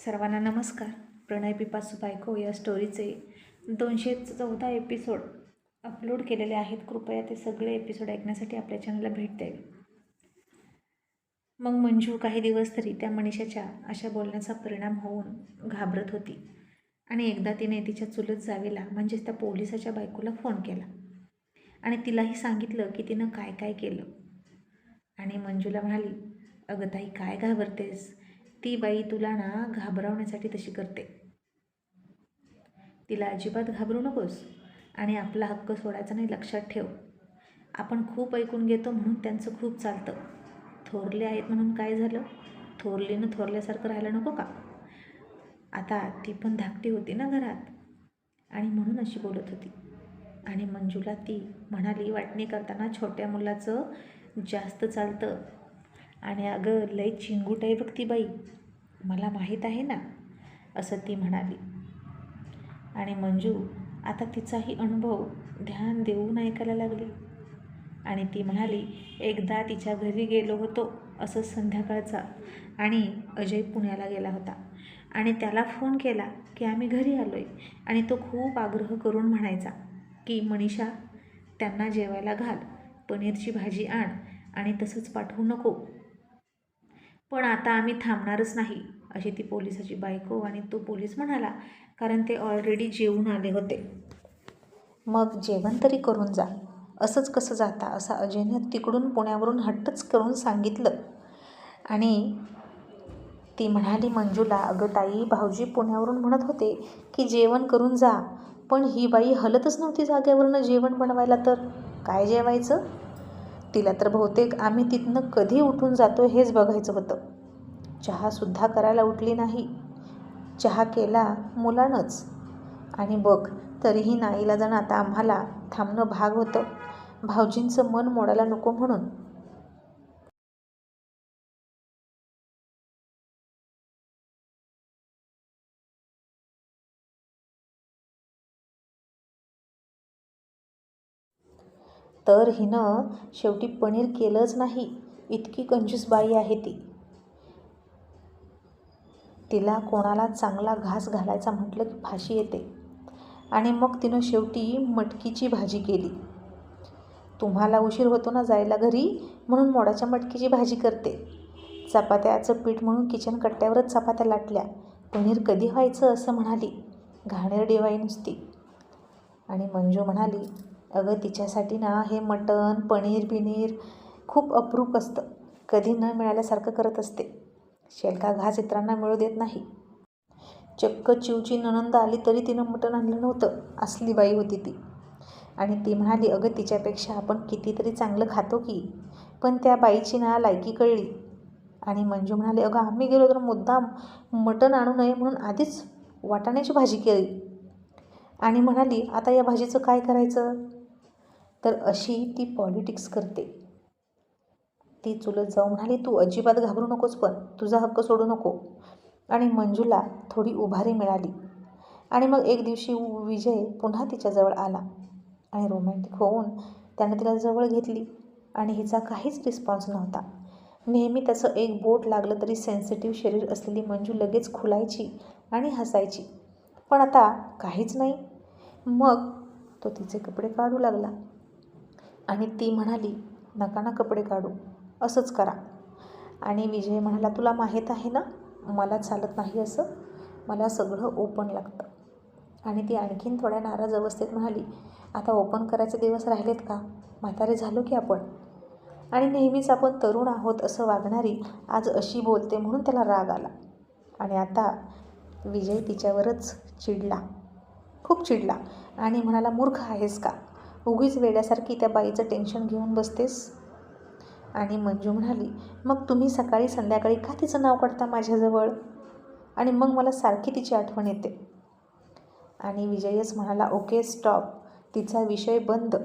सर्वांना नमस्कार. प्रणय पिपासू बायको या स्टोरीचे दोनशे चौदा एपिसोड अपलोड केलेले आहेत. कृपया ते सगळे एपिसोड ऐकण्यासाठी आपल्या चॅनलला भेट द्यावी. मग मंजू काही दिवस तरी त्या मनीषाच्या अशा बोलण्याचा परिणाम होऊन घाबरत होती आणि एकदा तिने तिच्या चुलत जावेला म्हणजेच त्या पोलिसाच्या बायकोला फोन केला आणि तिलाही सांगितलं की तिनं काय काय केलं. आणि मंजूला म्हणाली अगं ताई काय घाबरतेस? ती बाई तुला ना घाबरवण्यासाठी तशी करते. तिला अजिबात घाबरू नकोस आणि आपला हक्क सोडायचा नाही लक्षात ठेव. आपण खूप ऐकून घेतो म्हणून त्यांचं खूप चालतं. थोरले आहेत म्हणून काय झालं? थोरलीनं थोरल्यासारखं राहायला नको का? आता ती पण धाकटी होती ना घरात. आणि म्हणून अशी बोलत होती. आणि मंजूला ती म्हणाली वाटणी करताना छोट्या मुलाचं जास्त चालतं. आणि अगं लय चिंगूट आहे बघ ती बाई. मला माहीत आहे ना असं ती म्हणाली. आणि मंजू आता तिचाही अनुभव ध्यान देऊन ऐकायला लागली. आणि ती म्हणाली एकदा तिच्या घरी गेलो होतो असं संध्याकाळचा. आणि अजय पुण्याला गेला होता. आणि त्याला फोन केला की आम्ही घरी आलो आहे आणि तो खूप आग्रह करून म्हणायचा की मनीषा त्यांना जेवायला घाल. पनीरची भाजी आण आणि तसंच पाठवू नको. पण आता आम्ही थांबणारच नाही अशी ती पोलिसाची बायको आणि तो पोलीस म्हणाला कारण ते ऑलरेडी जेवून आले होते. मग जेवण तरी करून जा असंच कसं जाता असं अजयने तिकडून पुण्यावरून हट्टच करून सांगितलं. आणि ती म्हणाली मंजूला अगं ताई भाऊजी पुण्यावरून म्हणत होते की जेवण करून जा पण ही बाई हलतच नव्हती जाग्यावरनं जेवण बनवायला तर. काय जेवायचं? तिला तर बहुतेक आम्ही तिथनं कधी उठून जातो हेच बघायचं होतं. चहासुद्धा करायला उठली नाही. चहा केला मुलानंच. आणि बघ तरीही नाईला जण आता आम्हाला थांबणं भाग होतं. भाऊजींचं मन मोडायला नको म्हणून. तर हिनं शेवटी पनीर केलंच नाही. इतकी कंजूस बाई आहे ती. तिला कोणाला चांगला घास घालायचा म्हटलं की फाशी येते. आणि मग तिनं शेवटी मटकीची भाजी केली. तुम्हाला उशीर होतो ना जायला घरी? म्हणून मोडाच्या मटकीची भाजी करते. चपात्याचं पीठ म्हणून किचन कट्ट्यावरच चपात्या लाटल्या. पनीर कधी व्हायचं असं म्हणाली. घाणेर डिवाई नुसती. आणि मंजू म्हणाली अगं तिच्यासाठी ना हे मटण पनीर बिनीर खूप अप्रूप असतं. कधी न मिळाल्यासारखं करत असते. शेलका घास इतरांना मिळू देत नाही. चक्क चिवची ननंद आली तरी तिनं मटण आणलं नव्हतं असली बाई होती ती. आणि ती म्हणाली अगं तिच्यापेक्षा आपण कितीतरी चांगलं खातो की? पण त्या बाईची ना लायकी कळली. आणि मंजू म्हणाले अगं आम्ही गेलो तर मुद्दाम मटण आणू नये म्हणून आधीच वाटाण्याची भाजी केली. आणि म्हणाली आता या भाजीचं काय करायचं? तर अशी ती पॉलिटिक्स करते. ती चुलत जाऊ म्हणाली तू अजिबात घाबरू नकोस पण तुझा हक्क सोडू नको. आणि मंजूला थोडी उभारी मिळाली. आणि मग एक दिवशी विजय पुन्हा तिच्याजवळ आला. आणि रोमॅन्टिक होऊन त्यानं तिला जवळ घेतली. आणि हिचा काहीच रिस्पॉन्स नव्हता. नेहमी त्याचं एक बोट लागलं तरी सेन्सिटिव्ह शरीर असलेली मंजू लगेच खुलायची आणि हसायची. पण आता काहीच नाही. मग तो तिचे कपडे काढू लागला. आणि ती म्हणाली नका ना कपडे काढू. असंच करा. आणि विजय म्हणाला तुला माहीत आहे ना मला चालत नाही असं. मला सगळं ओपन लागतं. आणि ती आणखीन थोड्या नाराज अवस्थेत म्हणाली आता ओपन करायचे दिवस राहिलेत का? म्हातारे झालो की आपण? आणि नेहमीच आपण तरुण आहोत असं वागणारी आज अशी बोलते म्हणून त्याला राग आला. आणि आता विजय तिच्यावरच चिडला. खूप चिडला आणि म्हणाला मूर्ख आहेस का? उगीच वेड्यासारखी त्या बाईचं टेन्शन घेऊन बसतेस? आणि मंजू म्हणाली मग तुम्ही सकाळी संध्याकाळी का तिचं नाव काढता माझ्याजवळ? आणि मग मला सारखी तिची आठवण येते. आणि विजयच म्हणाला ओके स्टॉप तिचा विषय बंद.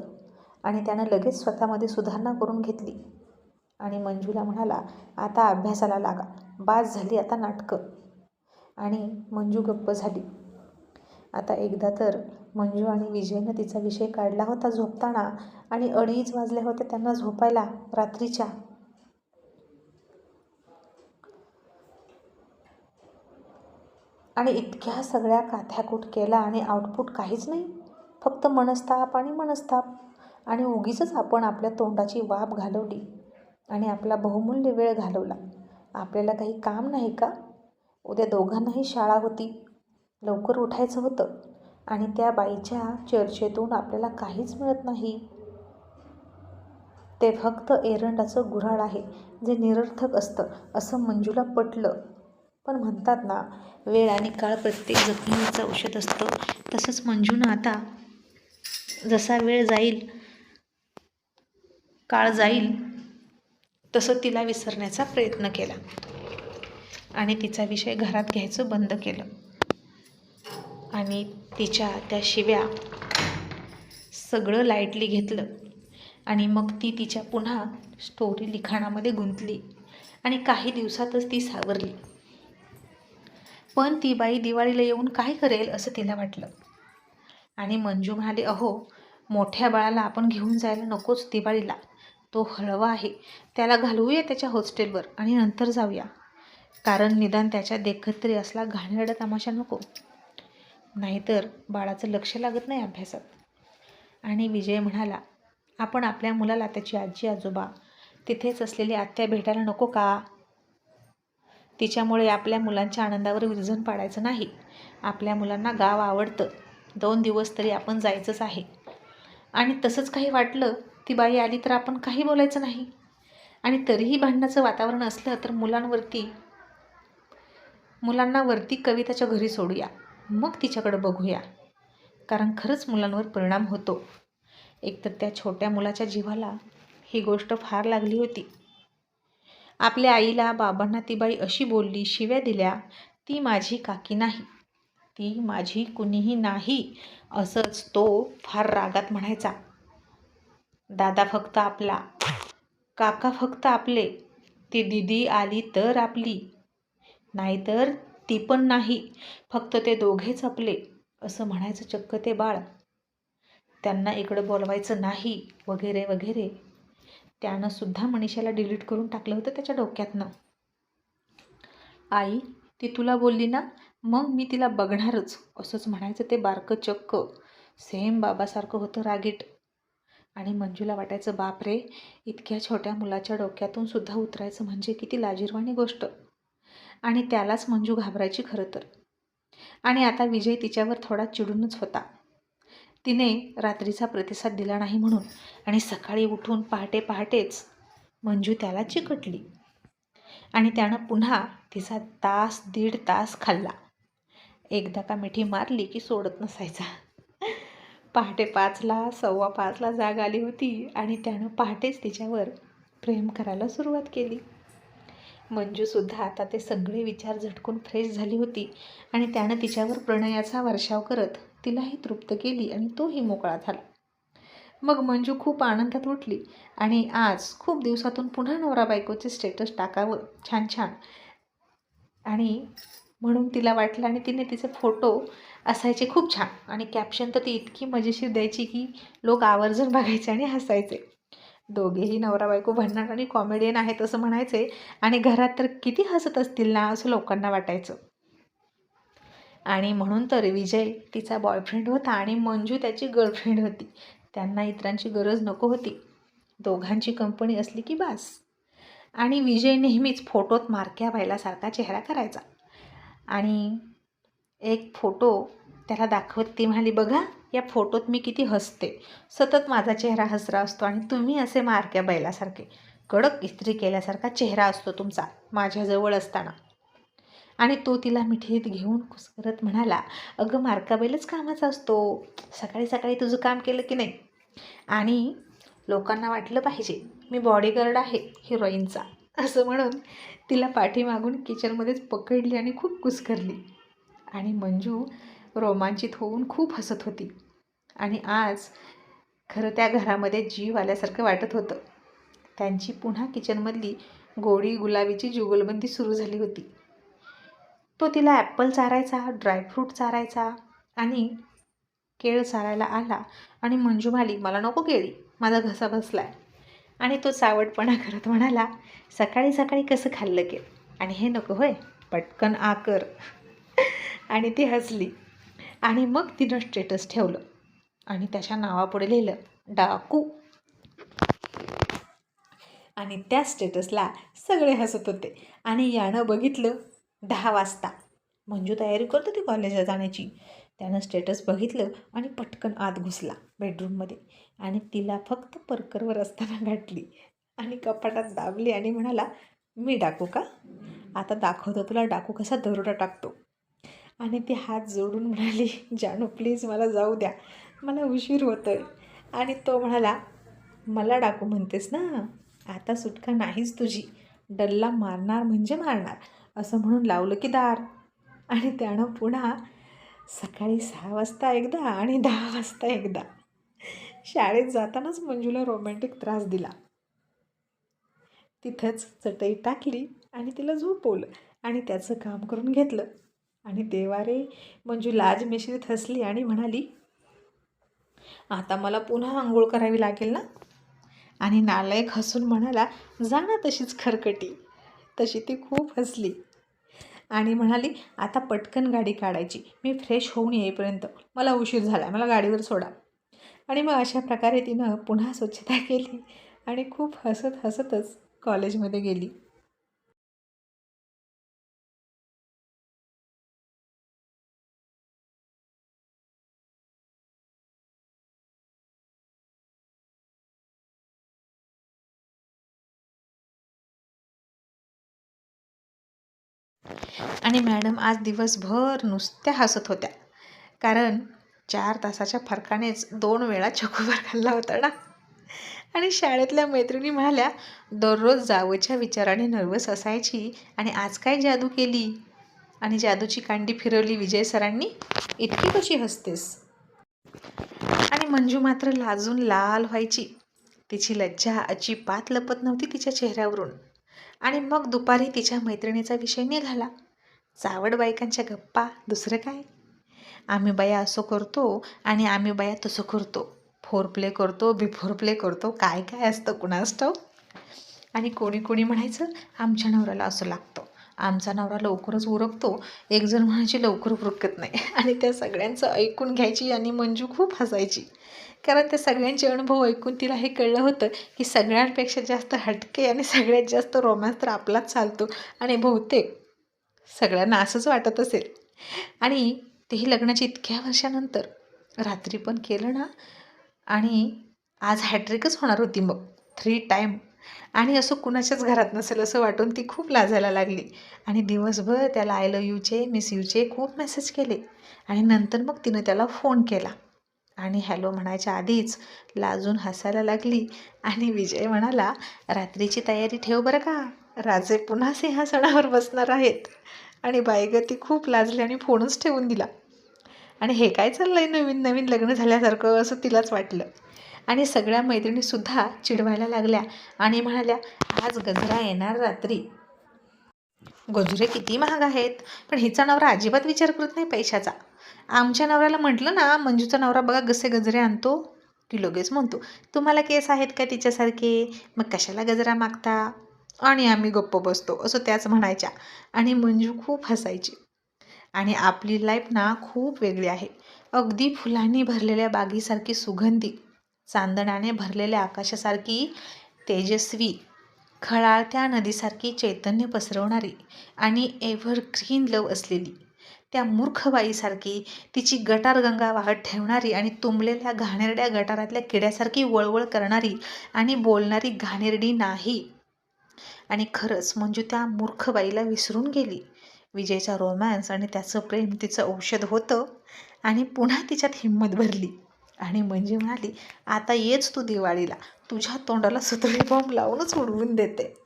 आणि त्यानं लगेच स्वतःमध्ये सुधारणा करून घेतली. आणि मंजूला म्हणाला आता अभ्यासाला लागा. बाज झाली आता नाटकं. आणि मंजू गप्प झाली. आता एकदा तर मंजू आणि विजयनं तिचा विषय काढला होता झोपताना आणि अडीच वाजल्या होत्या त्यांना झोपायला रात्रीच्या. आणि इतक्या सगळ्या काथ्याकूट केला आणि आउटपुट काहीच नाही. फक्त मनस्ताप आणि मनस्ताप. आणि उगीच आपण आपल्या तोंडाची वाप घालवली आणि आपला बहुमूल्य वेळ घालवला. आपल्याला काही काम नाही का? उद्या दोघांनाही शाळा होती. लवकर उठायचं होतं. आणि त्या बाईच्या चर्चेतून आपल्याला काहीच मिळत नाही. ते फक्त एरंडाचं गुऱ्हाळ आहे जे निरर्थक असतं असं मंजूला पटलं. पण म्हणतात ना वेळ आणि काळ प्रत्येक जखमीचं औषध असतं. तसंच मंजूनं आता जसा वेळ जाईल काळ जाईल तसं तिला विसरण्याचा प्रयत्न केला. आणि तिचा विषय घरात घ्यायचं बंद केलं. आणि तिच्या त्या शिव्या सगळं लाईटली घेतलं. आणि मग ती तिच्या पुन्हा स्टोरी लिखाणामध्ये गुंतली. आणि काही दिवसातच ती सावरली. पण ती बाई दिवाळीला येऊन काय करेल असं तिला वाटलं. आणि मंजू म्हणाली अहो मोठ्या बाळाला आपण घेऊन जायला नकोच दिवाळीला. तो हळवा आहे. त्याला घालवूया त्याच्या हॉस्टेलवर आणि नंतर जाऊया. कारण निदान त्याच्या देखत तरी असला घाणेरडा तमाशा नको. नाहीतर बाळाचं लक्ष लागत नाही अभ्यासात. आणि विजय म्हणाला आपण आपल्या मुलाला त्याची आजी आजोबा तिथेच असलेली आत्या भेटायला नको का? तिच्यामुळे आपल्या मुलांच्या आनंदावर विरजन पाडायचं नाही. आपल्या मुलांना गाव आवडतं. दोन दिवस तरी आपण जायचंच आहे. आणि तसंच काही वाटलं ती बाई आली तर आपण काही बोलायचं नाही. आणि तरीही भांडणाचं वातावरण असलं तर मुलांवरती मुलांना वरती कविताच्या घरी सोडूया. मग तिच्याकडं बघूया. कारण खरंच मुलांवर परिणाम होतो. एकतर त्या छोट्या मुलाच्या जीवाला ही गोष्ट फार लागली होती. आपल्या आईला बाबांना ती बाई अशी बोलली शिव्या दिल्या ती माझी काकी नाही. ती माझी कुणीही नाही असंच तो फार रागात म्हणायचा. दादा फक्त आपला काका फक्त आपले. ती दिदी आली तर आपली. नाहीतर ती पण नाही. फक्त ते दोघेच आपले असं म्हणायचं चक्क ते बाळ. त्यांना इकडं बोलवायचं नाही वगैरे वगैरे. त्यानं सुद्धा मनीषाला डिलीट करून टाकलं होतं त्याच्या डोक्यातनं. आई ती तुला बोलली ना? मग मी तिला बघणारच असंच म्हणायचं ते बारकं चक्क. सेम बाबासारखं होतं रागीट. आणि मंजूला वाटायचं बाप रे इतक्या छोट्या मुलाच्या डोक्यातून सुद्धा उतरायचं म्हणजे किती लाजीरवाणी गोष्ट. आणि त्यालाच मंजू घाबरायची खरं तर. आणि आता विजय तिच्यावर थोडा चिडूनच होता. तिने रात्रीचा प्रतिसाद दिला नाही म्हणून आणि सकाळी उठून पहाटे पहाटेच मंजू त्याला चिकटली. आणि त्यानं पुन्हा तिचा तास दीड तास खाल्ला. एकदा का मिठी मारली की सोडत नसायचा. पहाटे पाचला सव्वा पाचला जाग आली होती आणि त्यानं पहाटेच तिच्यावर प्रेम करायला सुरुवात केली. मंजूसुद्धा आता ते सगळे विचार झटकून फ्रेश झाली होती आणि त्यानं तिच्यावर प्रणयाचा वर्षाव करत तिलाही तृप्त केली आणि तोही मोकळा झाला. मग मंजू खूप आनंदात उठली आणि आज खूप दिवसातून पुन्हा नवरा बायकोचे स्टेटस टाकावं छान छान. आणि म्हणून तिला वाटलं आणि तिने तिचे फोटो असायचे खूप छान. आणि कॅप्शन तर ती इतकी मजेशीर द्यायची की लोक आवर्जून बघायचे आणि हसायचे. दोघेही नवरा बायको भन्नाट आणि कॉमेडियन आहेत असं म्हणायचे आणि घरात तर किती हसत असतील ना असं लोकांना वाटायचं. आणि म्हणून तर विजय तिचा बॉयफ्रेंड होता आणि मंजू त्याची गर्लफ्रेंड होती. त्यांना इतरांची गरज नको होती. दोघांची कंपनी असली की बास. आणि विजय नेहमीच फोटोत मारक्या व्हायलासारखा चेहरा करायचा. आणि एक फोटो त्याला दाखवत ती म्हणाली बघा या फोटोत मी किती हसते. सतत माझा चेहरा हसरा असतो आणि तुम्ही असे मारक्या बैलासारखे कडक इस्त्री केल्यासारखा चेहरा असतो तुमचा माझ्याजवळ असताना. आणि तो तिला मिठीत घेऊन कुसकरत म्हणाला अगं मारका बैलच कामाचा असतो. सकाळी सकाळी तुझं काम केलं की नाही? आणि लोकांना वाटलं पाहिजे मी बॉडीगार्ड आहे हिरोईनचा असं म्हणून तिला पाठीमागून किचनमध्येच पकडली आणि खूप कुसकरली आणि मंजू रोमांचित होऊन खूप हसत होती. आणि आज खरं त्या घरामध्ये जीव आल्यासारखं वाटत होतं. त्यांची पुन्हा किचनमधली गोडी गुलाबीची जुगलबंदी सुरू झाली होती. तो तिला ॲप्पल चारायचा ड्रायफ्रूट चारायचा आणि केळ चारायला आला आणि मंजू म्हणाली मला नको केळी माझा घसा बसलाय. आणि तो चावटपणा करत म्हणाला सकाळी सकाळी कसं खाल्लं केळ? आणि हे नको होय पटकन आकर आणि ती हसली. आणि मग तिनं स्टेटस ठेवलं. आणि त्याच्या नावापुढे लिहिलं डाकू. आणि त्या स्टेटसला सगळे हसत होते आणि यानं बघितलं दहा वाजता. मंजू तयारी करत होती कॉलेजला जाण्याची. त्यानं स्टेटस बघितलं आणि पटकन आत घुसला बेडरूममध्ये आणि तिला फक्त परकरवर असताना गाठली आणि कपाटात दाबली आणि म्हणाला मी डाकू का? आता दाखवतो तुला डाकू कसा दरोडा टाकतो. आणि ती हात जोडून म्हणाली जानू प्लीज मला जाऊ द्या. मला उशीर होतोय. आणि तो म्हणाला मला डाकू म्हणतेस ना? आता सुटका नाहीच तुझी. डल्ला मारणार म्हणजे मारणार. असं म्हणून लावलं की दार. आणि त्यानं पुन्हा सकाळी सहा वाजता एकदा आणि दहा वाजता एकदा शाळेत जातानाच मंजूला रोमॅन्टिक त्रास दिला. तिथंच चटई टाकली आणि तिला झोपवलं आणि त्याचं काम करून घेतलं. आणि देवारे मंजू लाज मिश्रित हसली आणि म्हणाली आता मला पुन्हा आंघोळ करावी लागेल ना? आणि नालायक हसून म्हणाला जा ना तशीच खरकटी. तशी ती खूप हसली. आणि म्हणाली आता पटकन गाडी काढायची. मी फ्रेश होऊन येईपर्यंत. मला उशीर झाला मला गाडीवर सोडा. आणि मग अशा प्रकारे तिनं पुन्हा स्वच्छता केली आणि खूप हसत हसतच कॉलेजमध्ये गेली. आणि मॅडम आज दिवसभर नुसत्या हसत होत्या. कारण चार तासाच्या फरकानेच दोन वेळा चकोबार खाल्ला होता ना. आणि शाळेतल्या मैत्रिणी म्हणाल्या दररोज जावच्या विचाराने नर्वस असायची. आणि आज काय जादू केली? आणि जादूची कांडी फिरवली विजय सरांनी? इतकी कशी हसतेस? आणि मंजू मात्र लाजून लाल व्हायची. तिची लज्जा अजिबात लपत नव्हती तिच्या चेहऱ्यावरून. आणि मग दुपारी तिच्या मैत्रिणीचा विषय निघाला. चावड बायकांच्या गप्पा दुसरं काय? आम्ही बाया असं करतो आणि आम्ही बाया तसं करतो. फोर प्ले करतो बिफोर प्ले करतो काय काय असतं कुणास ठाऊक? आणि कोणी कोणी म्हणायचं आमच्या नवऱ्याला असं लागतं. आमचा नवरा लवकरच उरकतो एकजण म्हणायची लवकर उरकत नाही. आणि त्या सगळ्यांचं ऐकून घ्यायची आणि मंजू खूप हसायची. कारण त्या सगळ्यांचे अनुभव ऐकून तिला हे कळलं होतं की सगळ्यांपेक्षा जास्त हटके आणि सगळ्यात जास्त रोमॅन्स तर आपलाच चालतो. आणि बहुतेक सगळ्यांना असंच वाटत असेल. आणि तेही लग्नाच्या इतक्या वर्षानंतर रात्री पण केलं ना आणि आज हॅट्रिकच होणार होती मग. थ्री टाईम आणि असं कुणाच्याच घरात नसेल असं वाटून ती खूप लाजायला लागली. आणि दिवसभर त्याला आय लव यूचे मिस यूचे खूप मेसेज केले. आणि नंतर मग तिनं त्याला फोन केला. आणि हॅलो म्हणायच्या आधीच लाजून हसायला लागली. आणि विजय म्हणाला रात्रीची तयारी ठेव बरं का? राजे पुन्हा सिंहासनावर बसणार आहेत. आणि बायगती खूप लाजली आणि फोनच ठेवून दिला. आणि हे काय चाललं आहे नवीन नवीन लग्न झाल्यासारखं असं तिलाच वाटलं. आणि सगळ्या मैत्रिणीसुद्धा चिडवायला लागल्या आणि म्हणाल्या आज गजरा येणार रात्री. गजरे किती महाग आहेत. पण हिचा नवरा अजिबात विचार करत नाही पैशाचा. आमच्या नवऱ्याला म्हटलं ना मंजूचा नवरा बघा कसे गजरे आणतो. की लगेच म्हणतो तुम्हाला केस आहेत का तिच्यासारखे? मग कशाला गजरा मागता? आणि आम्ही गप्प बसतो असं त्याच म्हणायच्या. आणि मंजू खूप हसायची. आणि आपली लाईफ ना खूप वेगळी आहे. अगदी फुलांनी भरलेल्या बागीसारखी सुगंधी चांदणाने भरलेल्या आकाशासारखी तेजस्वी खळाळत्या नदीसारखी चैतन्य पसरवणारी आणि एव्हरग्रीन लव असलेली त्या मूर्खबाईसारखी तिची गटारगंगा वाहत ठेवणारी आणि तुंबलेल्या घाणेरड्या गटारातल्या किड्यासारखी वळवळ करणारी आणि बोलणारी घाणेरडी नाही. आणि खरंच मंजू त्या मूर्ख बाईला विसरून गेली. विजयचा रोमॅन्स आणि त्याचं प्रेम तिचं औषध होतं आणि पुन्हा तिच्यात हिंमत भरली. आणि मंजू म्हणाली आता येच तू दिवाळीला. तुझ्या तोंडाला सुतळी बॉम्ब लावूनच उडवून देते.